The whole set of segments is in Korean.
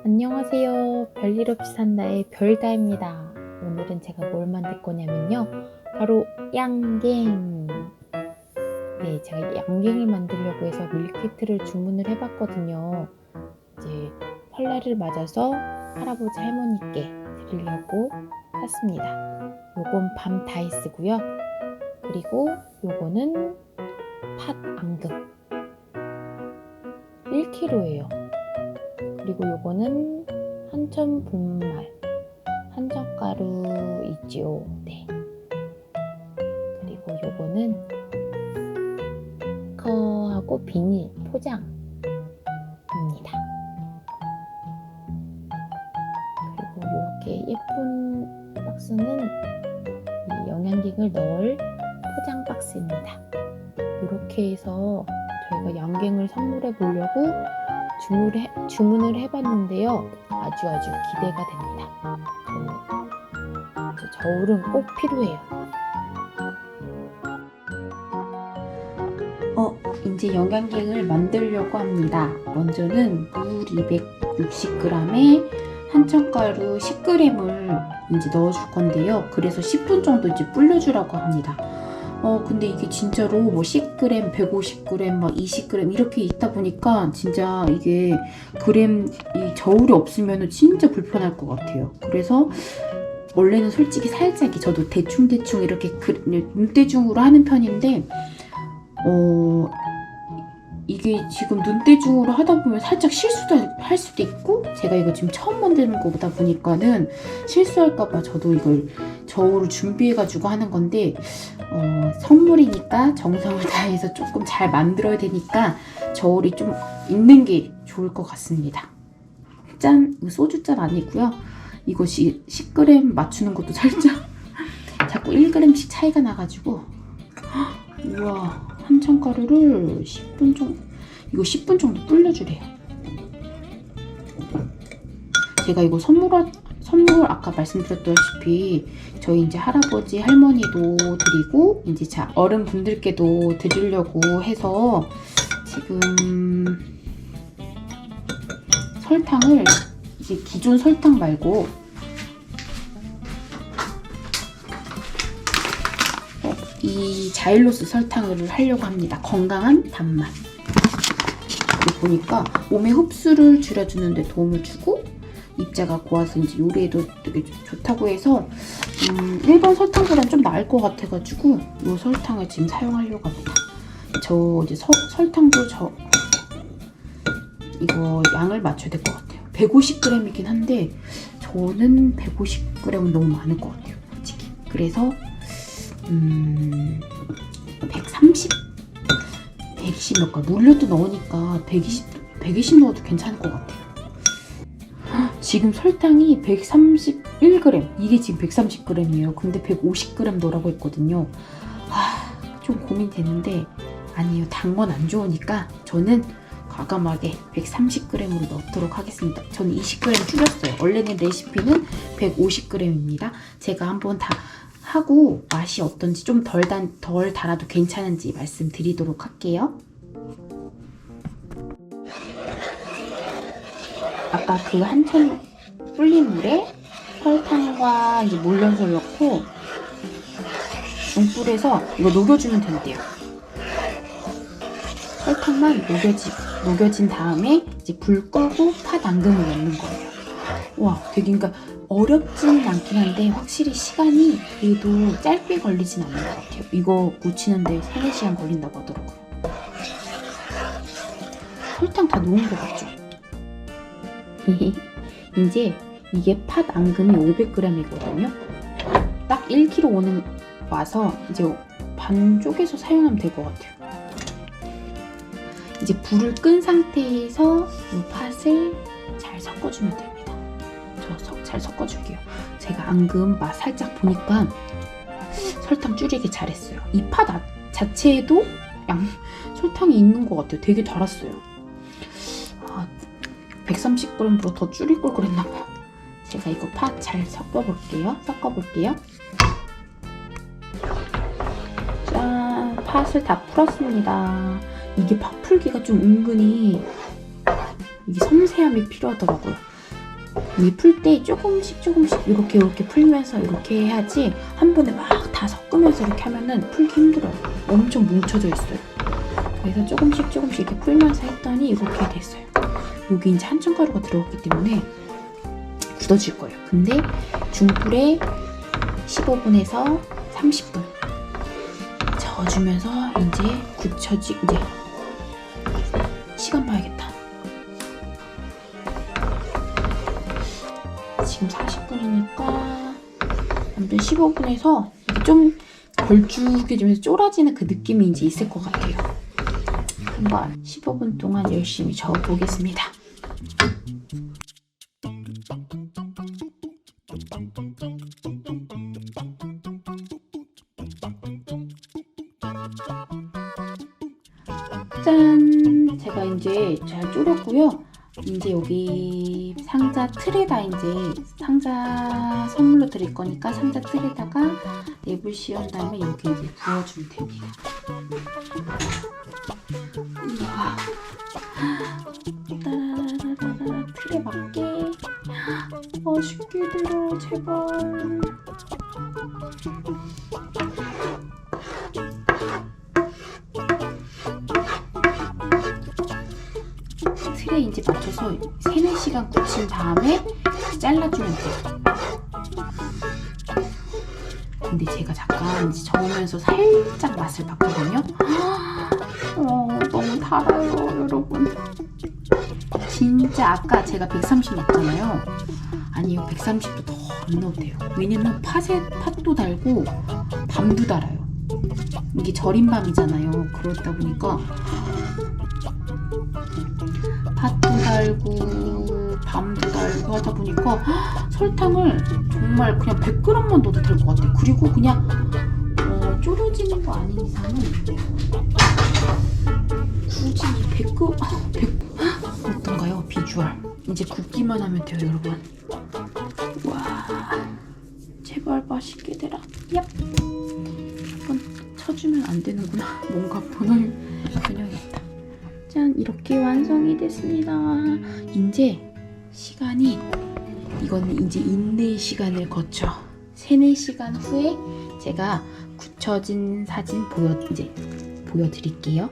안녕하세요. 별일 없이 산다의 별다입니다. 오늘은 제가 뭘 만들 거냐면요. 바로 양갱. 네, 제가 양갱을 만들려고 해서 밀키트를 주문을 해봤거든요. 이제 설날을 맞아서 할아버지 할머니께 드리려고 샀습니다. 요건 밤 다이스고요. 그리고 요거는 팥 앙금. 1kg예요. 그리고 요거는 한천 분말 한젓가루 있지요. 네. 그리고 요거는 커하고 비닐 포장입니다. 그리고 이렇게 예쁜 박스는 이 영양갱을 넣을 포장 박스입니다. 이렇게 해서 저희가 양갱을 선물해 보려고 주문을, 해, 주문을 해봤는데요. 아주 아주 기대가 됩니다. 저, 저 저울은 꼭 필요해요. 어, 이제 영양갱을 만들려고 합니다. 먼저는 물 260g에 한천가루 10g을 이제 넣어줄 건데요. 그래서 10분 정도 이제 불려주라고 합니다. 어, 근데 이게 진짜로 뭐 10g, 150g, 막 20g 이렇게 있다 보니까 진짜 이게 그램 이 저울이 없으면 진짜 불편할 것 같아요. 그래서 원래는 솔직히 살짝 저도 대충대충 이렇게 그, 눈대중으로 하는 편인데 어 이게 지금 눈대중으로 하다 보면 살짝 실수도 할 수도 있고 제가 이거 지금 처음 만드는 거보다 보니까는 실수할까봐 저도 이걸 저울을 준비해가지고 하는 건데 어, 선물이니까 정성을 다해서 조금 잘 만들어야 되니까 저울이 좀 있는 게 좋을 것 같습니다. 짠! 소주잔 아니고요. 이것이 10g 맞추는 것도 살짝 자꾸 1g씩 차이가 나가지고 우와 한천가루를 10분 정도 이거 10분 정도 불려주래요. 제가 이거 선물 선물 아까 말씀드렸다시피 저희 이제 할아버지 할머니도 드리고 이제 자 어른 분들께도 드리려고 해서 지금 설탕을 이제 기존 설탕 말고 어, 이 자일로스 설탕을 하려고 합니다. 건강한 단맛. 보니까 몸의 흡수를 줄여주는 데 도움을 주고 입자가 고와서 이제 요리에도 되게 좋다고 해서 음, 일반 설탕보다는 좀 나을 것 같아가지고 이 설탕을 지금 사용하려고 합니다. 저 이제 서, 설탕도 저 이거 양을 맞춰야 될 것 같아요. 150g이긴 한데 저는 150g은 너무 많을 것 같아요. 솔직히. 그래서 음, 130, 120 넣을까? 물엿도 넣으니까 120, 120 넣어도 괜찮을 것 같아요. 지금 설탕이 131g 이게 지금 130g이에요. 근데 150g 넣으라고 했거든요. 아, 좀 고민되는데 아니에요. 단 건 안 좋으니까 저는 과감하게 130g으로 넣도록 하겠습니다. 저는 20g 줄였어요. 원래는 레시피는 150g입니다. 제가 한번 다 하고 맛이 어떤지 좀 덜 덜 달아도 괜찮은지 말씀드리도록 할게요 아까 그 한천 불린 물에 설탕과 이제 물엿을 넣고 중불에서 이거 녹여주면 된대요. 설탕만 녹여지, 녹여진 다음에 이제 불 끄고 팥 앙금을 넣는 거예요. 와, 되게 그러니까 어렵지는 않긴 한데 확실히 시간이 그래도 짧게 걸리진 않는 것 같아요. 이거 묻히는데 3, 4시간 걸린다고 하더라고요. 설탕 다 녹은 것 같죠? 이제 이게 팥 앙금이 500g이거든요. 딱 1kg 오는 와서 이제 반 쪼개서 사용하면 될 것 같아요. 이제 불을 끈 상태에서 이 팥을 잘 섞어주면 됩니다. 저 잘 섞어줄게요. 제가 앙금 맛 살짝 보니까 설탕 줄이기 잘했어요. 이 팥 자체에도 양 설탕이 있는 것 같아요. 되게 달았어요. 아, 130g으로 더 줄일 걸 그랬나봐요. 제가 이거 팥 잘 섞어볼게요. 섞어볼게요. 짠! 팥을 다 풀었습니다. 이게 팥 풀기가 좀 은근히 이게 섬세함이 필요하더라고요. 이 풀 때 조금씩 조금씩 이렇게 이렇게 풀면서 이렇게 해야지 한 번에 막 다 섞으면서 이렇게 하면은 풀기 힘들어요. 엄청 뭉쳐져 있어요. 그래서 조금씩 조금씩 이렇게 풀면서 했더니 이렇게 됐어요. 여기 이제 한천가루가 들어갔기 때문에 굳어질 거예요. 근데 중불에 15분에서 30분 저어주면서 이제 굳혀지 이제 시간 봐야겠다. 지금 40분이니까 아무튼 15분에서 좀 걸쭉해지면서 쫄아지는 그 느낌이 이제 있을 것 같아요. 한번 15분 동안 열심히 저어 보겠습니다. 짠! 제가 이제 잘 졸였고요. 이제 여기 상자 틀에다 이제 상자 선물로 드릴 거니까 상자 틀에다가 랩을 씌운 다음에 여기 이제 부어주면 됩니다. 틀에 맞게 맛있게 들어 제발. 틀에 이제 맞춰서 3, 4시간 굳힌 다음에 잘라주면 돼요. 이제 저으면서 살짝 맛을 봤거든요. 어, 너무 달아요, 여러분. 진짜 아까 제가 130 넣었잖아요. 아니요, 130도 더 안 넣어도 돼요. 왜냐면 팥에, 팥도 달고 밤도 달아요. 이게 절인 밤이잖아요. 그러다 보니까 팥도 달고 밤도 달고 하다 보니까 헉, 설탕을 정말 그냥 100g만 넣어도 될 것 같아요. 그리고 그냥 어, 졸여지는 거 아닌 이상은 굳이 100g 100, 헉, 어떤가요? 비주얼 이제 굽기만 하면 돼요, 여러분. 와, 제발 맛있게 되라. 얍. 한번 쳐주면 안 되는구나. 뭔가 번호를 변형했다. 짠 이렇게 완성이 됐습니다. 이제 시간이 이거는 이제 인내 시간을 거쳐 3, 4시간 후에 제가 굳혀진 사진 보여 이제 보여드릴게요.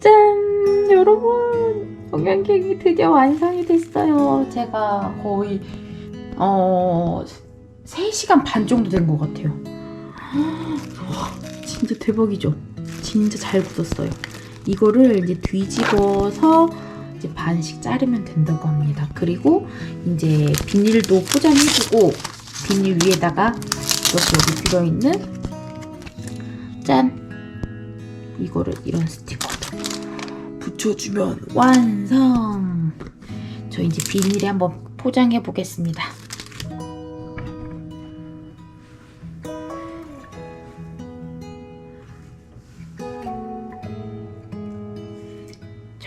짠 여러분 영양갱이 드디어 완성이 됐어요. 제가 거의 어 3시간 반 정도 된 것 같아요. 와, 진짜 대박이죠? 진짜 잘 굳었어요. 이거를 이제 뒤집어서 이제 반씩 자르면 된다고 합니다. 그리고 이제 비닐도 포장해주고 비닐 위에다가 이렇게 여기 들어있는 짠 이거를 이런 스티커도 붙여주면 완성. 저 이제 비닐에 한번 포장해 보겠습니다.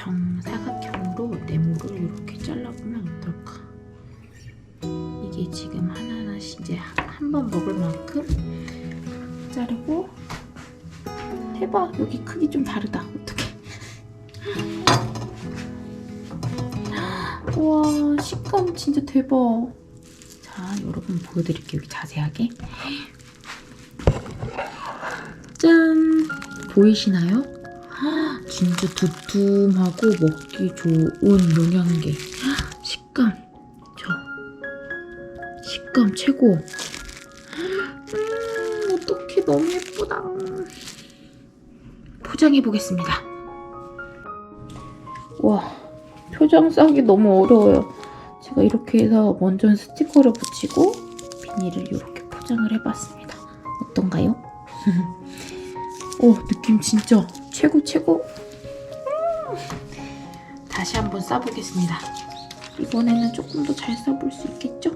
정사각형으로 네모를 이렇게 잘라보면 어떨까? 이게 지금 하나하나씩 이제 한 번 먹을 만큼 자르고 대박 여기 크기 좀 다르다. 어떡해. 와 식감 진짜 대박. 자 여러분 보여드릴게요. 여기 자세하게. 짠! 보이시나요? 진짜 두툼하고 먹기 좋은 영양제. 식감. 저. 식감 최고. 음, 어떡해. 너무 예쁘다. 포장해 보겠습니다. 와, 표정 싸기 너무 어려워요. 제가 이렇게 해서 먼저 스티커를 붙이고 비닐을 이렇게 포장을 해봤습니다. 어떤가요? 오, 느낌 진짜 최고 최고. 음. 다시 한번 싸보겠습니다. 이번에는 조금 더 잘 싸볼 수 있겠죠?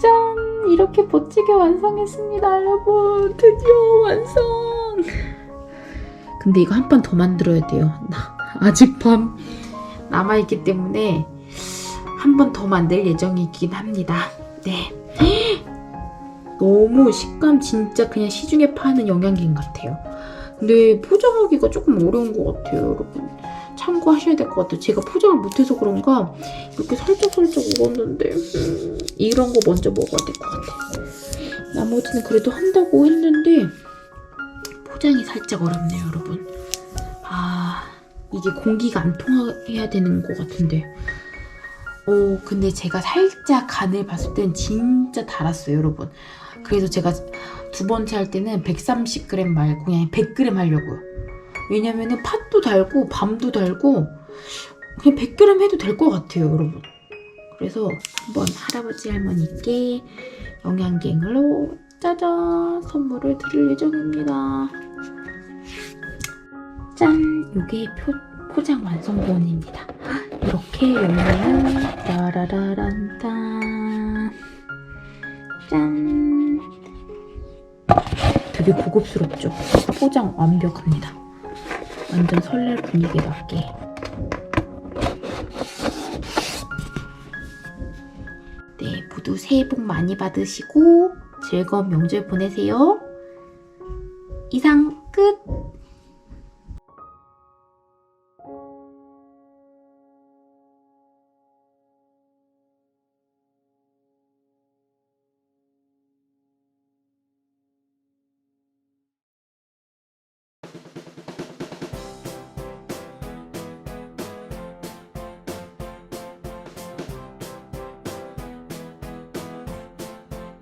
짠! 이렇게 멋지게 완성했습니다, 여러분. 드디어 완성! 근데 이거 한 판 더 만들어야 돼요. 나 아직 밤 남아있기 때문에 한 번 더 만들 예정이긴 합니다. 네. 너무 식감 진짜 그냥 시중에 파는 영양갱 같아요. 근데 포장하기가 조금 어려운 것 같아요, 여러분. 참고하셔야 될 것 같아요. 제가 포장을 못해서 그런가 이렇게 살짝살짝 울었는데 음, 이런 거 먼저 먹어야 될 것 같아요. 나머지는 그래도 한다고 했는데 포장이 살짝 어렵네요, 여러분. 아 이게 공기가 안 통해야 되는 것 같은데. 어 근데 제가 살짝 간을 봤을 땐 진짜 달았어요, 여러분. 그래서 제가 두 번째 할 때는 130g 말고 그냥 100g 하려고요. 왜냐면은 팥도 달고 밤도 달고 그냥 100g 해도 될 것 같아요, 여러분. 그래서 한번 할아버지 할머니께 영양갱으로 짜잔 선물을 드릴 예정입니다. 짠! 요게 표, 포장 완성본입니다. 이렇게 열면 따라라란따 짠! 되게 고급스럽죠? 포장 완벽합니다. 완전 설날 분위기에 맞게. 네, 모두 새해 복 많이 받으시고 즐거운 명절 보내세요. 이상 끝!